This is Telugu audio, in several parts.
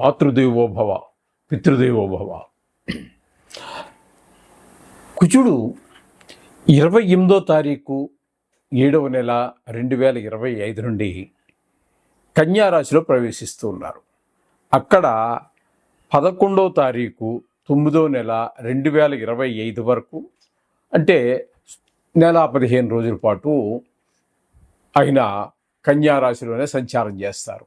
మాతృదేవోభవ పితృదేవోభవ కుజుడు ఇరవై ఎనిమిదో తారీఖు ఏడవ నెల రెండు వేల ఇరవై ఐదు నుండి కన్యారాశిలో ప్రవేశిస్తూ ఉన్నారు. అక్కడ పదకొండవ తారీఖు తొమ్మిదో నెల రెండు వేల ఇరవై ఐదు వరకు అంటే నెల పదిహేను రోజుల పాటు ఆయన కన్యారాశిలోనే సంచారం చేస్తారు.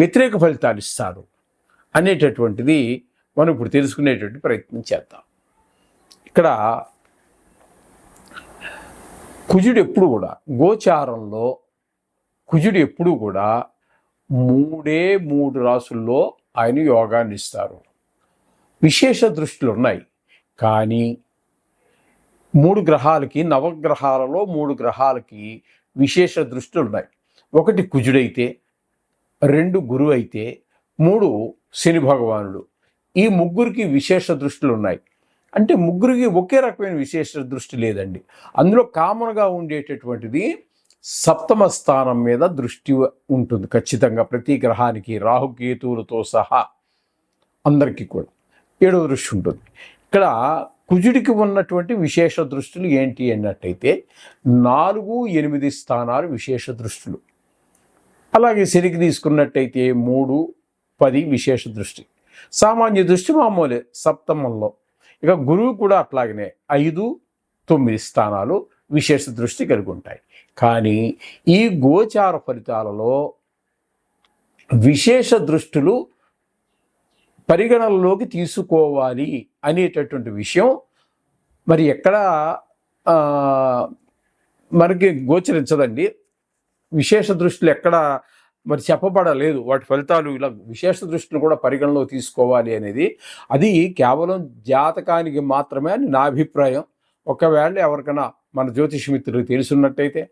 వ్యతిరేక ఫలితాలు ఇస్తారు అనేటటువంటిది మనం ఇప్పుడు తెలుసుకునేటువంటి ప్రయత్నం చేద్దాం. ఇక్కడ కుజుడు ఎప్పుడు కూడా గోచారంలో కుజుడు ఎప్పుడు కూడా మూడే మూడు రాసుల్లో ఆయన యోగాన్ని ఇస్తారు. విశేష దృష్టిలు ఉన్నాయి. కానీ మూడు గ్రహాలకి నవగ్రహాలలో మూడు గ్రహాలకి విశేష దృష్టిలు ఉన్నాయి. ఒకటి కుజుడైతే రెండు గురువు అయితే మూడు శని భగవానుడు. ఈ ముగ్గురికి విశేష దృష్టిలు ఉన్నాయి. అంటే ముగ్గురికి ఒకే రకమైన విశేష దృష్టి లేదండి. అందులో కామన్గా ఉండేటటువంటిది సప్తమ స్థానం మీద దృష్టి ఉంటుంది ఖచ్చితంగా ప్రతి గ్రహానికి. రాహుకేతువులతో సహా అందరికీ కూడా ఏడవ దృష్టి ఉంటుంది. ఇక్కడ కుజుడికి ఉన్నటువంటి విశేష దృష్టిలు ఏంటి అన్నట్టయితే నాలుగు ఎనిమిది స్థానాలు విశేష దృష్టిలు. అలాగే శనికి తీసుకున్నట్టయితే మూడు పది విశేష దృష్టి. సామాన్య దృష్టి మామూలే సప్తమంలో. ఇక గురువు కూడా అట్లాగనే ఐదు తొమ్మిది స్థానాలు విశేష దృష్టి కలిగి ఉంటాయి. కానీ ఈ గోచార ఫలితాలలో విశేష దృష్టులు పరిగణనలోకి తీసుకోవాలి అనేటటువంటి విషయం మరి ఎక్కడ మనకి గోచరించదండి. విశేష దృష్టిలు ఎక్కడ మరి చెప్పబడలేదు. వాటి ఫలితాలు ఇలా విశేష దృష్టిని కూడా పరిగణలో తీసుకోవాలి అనేది. అది కేవలం జాతకానికి మాత్రమే అని నా అభిప్రాయం. ఒకవేళ ఎవరికైనా మన జ్యోతిష మిత్రులు తెలుసున్నట్టయితే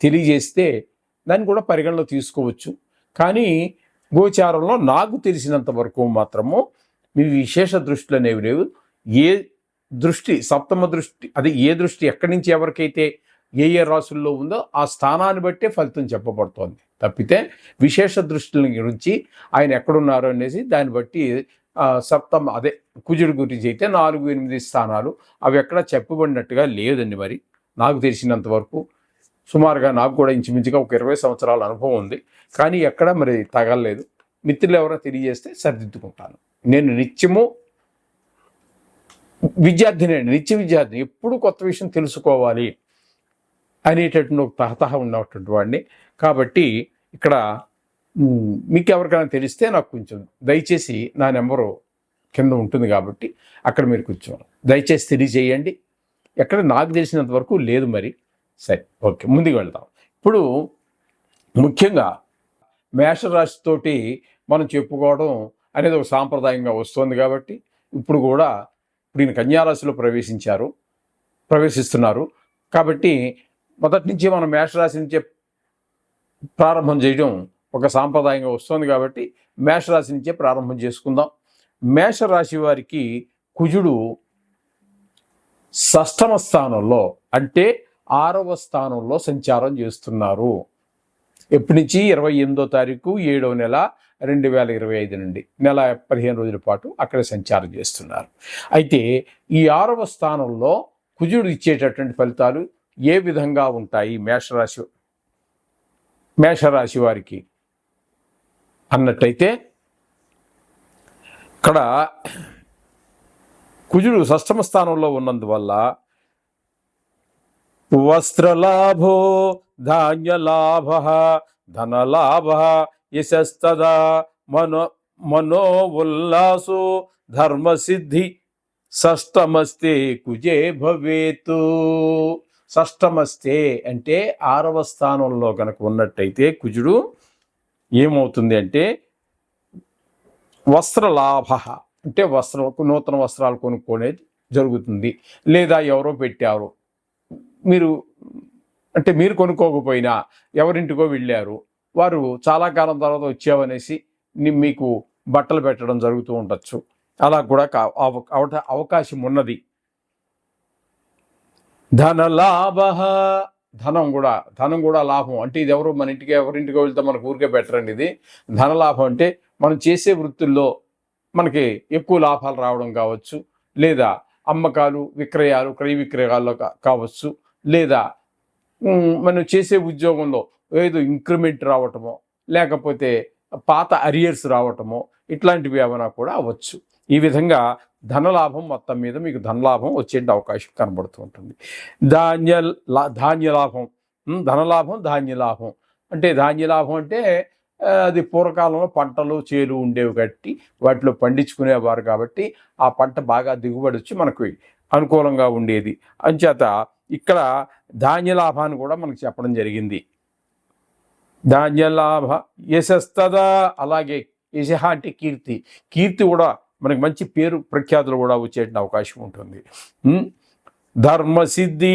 తెలియజేస్తే దాన్ని కూడా పరిగణలో తీసుకోవచ్చు. కానీ గోచారంలో నాకు తెలిసినంత వరకు మాత్రము మీ విశేష దృష్టిలు అనేవి లేవు. ఏ దృష్టి సప్తమ దృష్టి అది ఏ దృష్టి ఎక్కడి నుంచి ఎవరికైతే ఏ ఏ రాసుల్లో ఉందో ఆ స్థానాన్ని బట్టే ఫలితం చెప్పబడుతోంది. తప్పితే విశేష దృష్టిని గురించి ఆయన ఎక్కడున్నారు అనేసి దాన్ని బట్టి సప్తం సప్తమ అదే కుజుడి గురించి అయితే నాలుగు ఎనిమిది స్థానాలు అవి ఎక్కడ చెప్పబడినట్టుగా లేదండి మరి. నాకు తెలిసినంత వరకు సుమారుగా నాకు కూడా ఇంచుమించుగా ఒక ఇరవై సంవత్సరాల అనుభవం ఉంది. కానీ ఎక్కడ మరి తగలలేదు. మిత్రులు ఎవరో తెలియజేస్తే సరిదిద్దుకుంటాను. నేను నిత్యము విద్యార్థిని నిత్య విద్యార్థిని. ఎప్పుడు కొత్త విషయం తెలుసుకోవాలి. అనేటటువంటి ఒక తహతహ ఉన్నటువంటి వాడిని. కాబట్టి ఇక్కడ మీకు ఎవరికైనా తెలిస్తే నాకు కొంచెం దయచేసి నా నెంబరు కింద ఉంటుంది కాబట్టి అక్కడ మీరు కొంచెం దయచేసి తెలియజేయండి. ఎక్కడ నాకు తెలిసినంత వరకు లేదు మరి. సరే ఓకే ముందుకు వెళ్దాం. ఇప్పుడు ముఖ్యంగా మేషరాశితోటి మనం చెప్పుకోవడం అనేది ఒక సాంప్రదాయంగా వస్తుంది కాబట్టి ఇప్పుడు కూడా ఇప్పుడు ఈయన కన్యారాశిలో ప్రవేశించారు ప్రవేశిస్తున్నారు. కాబట్టి మొదటి నుంచి మనం మేషరాశి నుంచే ప్రారంభం చేయడం ఒక సాంప్రదాయంగా వస్తుంది కాబట్టి మేషరాశి నుంచే ప్రారంభం చేసుకుందాం. మేషరాశి వారికి కుజుడు షష్టమ స్థానంలో అంటే ఆరవ స్థానంలో సంచారం చేస్తున్నారు. ఎప్పటి నుంచి? ఇరవై ఎనిమిదో తారీఖు ఏడవ నెల రెండు వేల ఇరవై ఐదు నుండి. నెల పదిహేను రోజుల పాటు అక్కడ సంచారం చేస్తున్నారు. అయితే ఈ ఆరవ స్థానంలో కుజుడు ఇచ్చేటటువంటి ఫలితాలు ఏ విధంగా ఉంటాయి మేషరాశి మేషరాశి వారికి అన్నట్టయితే ఇక్కడ కుజుడు షష్టమ స్థానంలో ఉన్నందువల్ల వస్త్రలాభో ధాన్యలాభ ధనలాభ యశస్తదా మనో మనో ఉల్లాసు ధర్మసిద్ధి షష్టమస్తే కుజే భవేతు. షష్టమస్తే అంటే ఆరవ స్థానంలో కనుక ఉన్నట్టయితే కుజుడు ఏమవుతుంది అంటే వస్త్రలాభ అంటే వస్త్రం నూతన వస్త్రాలు కొనుక్కునేది జరుగుతుంది. లేదా ఎవరో పెట్టారు. మీరు అంటే మీరు కొనుక్కోకపోయినా ఎవరింటికో వెళ్ళారు. వారు చాలా కాలం తర్వాత వచ్చావనేసి మీకు బట్టలు పెట్టడం జరుగుతూ ఉండొచ్చు. అలా కూడా అవట- అవకాశం ఉన్నది. ధనలాభ. ధనం కూడా ధనం కూడా లాభం. అంటే ఇది ఎవరు మన ఇంటికి ఎవరింటికి వెళ్తే మనకు ఊరికే పెట్టరండి ఇది. ధనలాభం అంటే మనం చేసే వృత్తుల్లో మనకి ఎక్కువ లాభాలు రావడం కావచ్చు. లేదా అమ్మకాలు విక్రయాలు క్రయ విక్రయాల్లో కావచ్చు. లేదా మనం చేసే ఉద్యోగంలో ఏదో ఇంక్రిమెంట్ రావటమో లేకపోతే పాత అరియర్స్ రావటమో ఇట్లాంటివి ఏమైనా కూడా అవ్వచ్చు. ఈ విధంగా ధనలాభం మొత్తం మీద మీకు ధనలాభం వచ్చే అవకాశం కనబడుతూ ఉంటుంది. ధాన్య లా- ధాన్య లాభం ధనలాభం ధాన్య లాభం. అంటే ధాన్య లాభం అంటే అది పూర్వకాలంలో పంటలు చేలు ఉండేవి కట్టి వాటిలో పండించుకునేవారు కాబట్టి ఆ పంట బాగా దిగుబడి వచ్చి మనకు అనుకూలంగా ఉండేది. అంచేత ఇక్కడ ధాన్య లాభాన్ని కూడా మనకు చెప్పడం జరిగింది. ధాన్య లాభ యశస్తదా అలాగే యశ అంటే కీర్తి. కీర్తి కూడా మనకి మంచి పేరు ప్రఖ్యాతులు కూడా వచ్చే అవకాశం ఉంటుంది. ధర్మసిద్ధి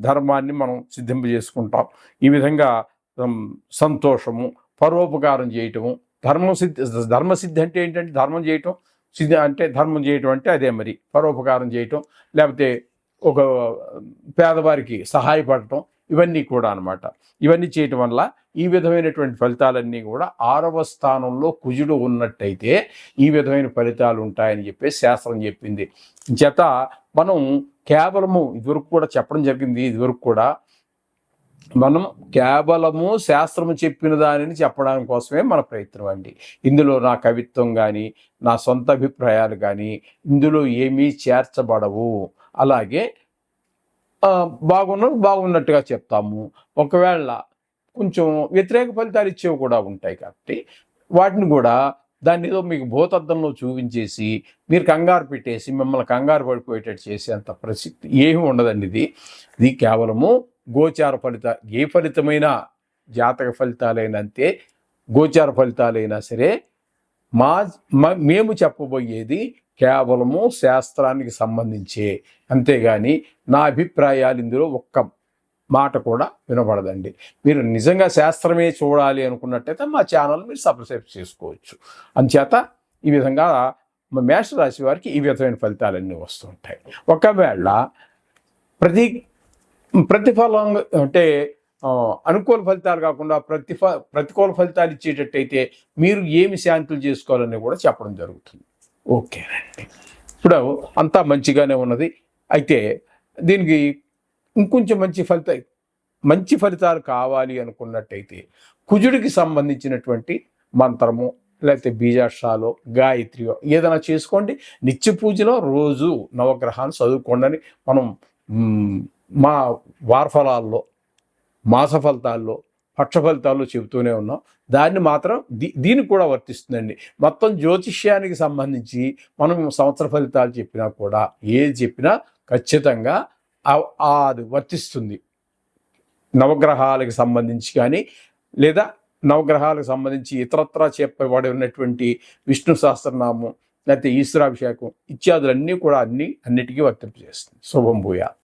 ధర్మాన్ని మనం సిద్ధింపజేసుకుంటాం ఈ విధంగా సంతోషము పరోపకారం చేయటము ధర్మం సిద్ధి ధర్మసిద్ధి అంటే ఏంటంటే ధర్మం చేయటం సిద్ధి అంటే ధర్మం చేయటం అంటే అదే మరి పరోపకారం చేయటం లేకపోతే ఒక పేదవారికి సహాయపడటం ఇవన్నీ కూడా అన్నమాట. ఇవన్నీ చేయటం వల్ల ఈ విధమైనటువంటి ఫలితాలన్నీ కూడా ఆరవ స్థానంలో కుజుడు ఉన్నట్టయితే ఈ విధమైన ఫలితాలు ఉంటాయని చెప్పేసి శాస్త్రం చెప్పింది. చేత మనం కేవలము ఇదివరకు కూడా చెప్పడం జరిగింది ఇదివరకు కూడా మనం కేవలము శాస్త్రము చెప్పిన దానిని చెప్పడానికి కోసమే మన ప్రయత్నం అండి. ఇందులో నా కవిత్వం కానీ నా సొంత అభిప్రాయాలు కానీ ఇందులో ఏమీ చేర్చబడవు. అలాగే ఆ, బాగున్నట్టుగా చెప్తాము. ఒకవేళ కొంచెం వ్యతిరేక ఫలితాలు ఇచ్చేవి కూడా ఉంటాయి కాబట్టి వాటిని కూడా దాన్ని ఏదో మీకు భూతద్దంలో చూపించేసి మీరు కంగారు పెట్టేసి మిమ్మల్ని కంగారు పడిపోయేటట్టు చేసేంత ప్రసిద్ధి ఏమీ ఉండదండి ఇది. ఇది కేవలము గోచార ఫలిత ఏ ఫలితమైనా జాతక ఫలితాలైనా అంతే గోచార ఫలితాలైనా సరే మా మేము చెప్పబోయేది కేవలము శాస్త్రానికి సంబంధించే. అంతేగాని నా అభిప్రాయాలు ఇందులో ఒక్క మాట కూడా వినబడదండి. మీరు నిజంగా శాస్త్రమే చూడాలి అనుకున్నట్టయితే మా ఛానల్ మీరు సబ్స్క్రైబ్ చేసుకోవచ్చు. అంచేత ఈ విధంగా మా మేష రాశి వారికి ఈ విధమైన ఫలితాలన్నీ వస్తుంటాయి. ఒకవేళ ప్రతి ప్రతిఫలం అంటే అనుకూల ఫలితాలు కాకుండా ప్రతిఫ ప్రతికూల ఫలితాలు ఇచ్చేటట్టయితే మీరు ఏమి శాంతులు చేసుకోవాలని కూడా చెప్పడం జరుగుతుంది. ఓకేనండి ఇప్పుడు అంతా మంచిగానే ఉన్నది. అయితే దీనికి ఇంకొంచెం మంచి ఫలిత మంచి ఫలితాలు కావాలి అనుకున్నట్టయితే కుజుడికి సంబంధించినటువంటి మంత్రము లేకపోతే బీజాక్షాలో గాయత్రియో ఏదైనా చేసుకోండి. నిత్య పూజలో రోజు నవగ్రహాన్ని చదువుకోండి మనం మా వారఫలాల్లో మాస ఫలితాల్లో పక్ష ఫలితాలు చెబుతూనే ఉన్నాం. దాన్ని మాత్రం దీ దీనికి కూడా వర్తిస్తుందండి. మొత్తం జ్యోతిష్యానికి సంబంధించి మనం సంవత్సర ఫలితాలు చెప్పినా కూడా ఏది చెప్పినా ఖచ్చితంగా అది వర్తిస్తుంది. నవగ్రహాలకు సంబంధించి కానీ లేదా నవగ్రహాలకు సంబంధించి ఇతరత్రా చెప్పబడి ఉన్నటువంటి విష్ణు సహస్రనామం లేకపోతే ఈశ్వరాభిషేకం ఇత్యాదులన్నీ కూడా అన్ని అన్నిటికీ వర్తింపజేస్తుంది. శుభం భూయా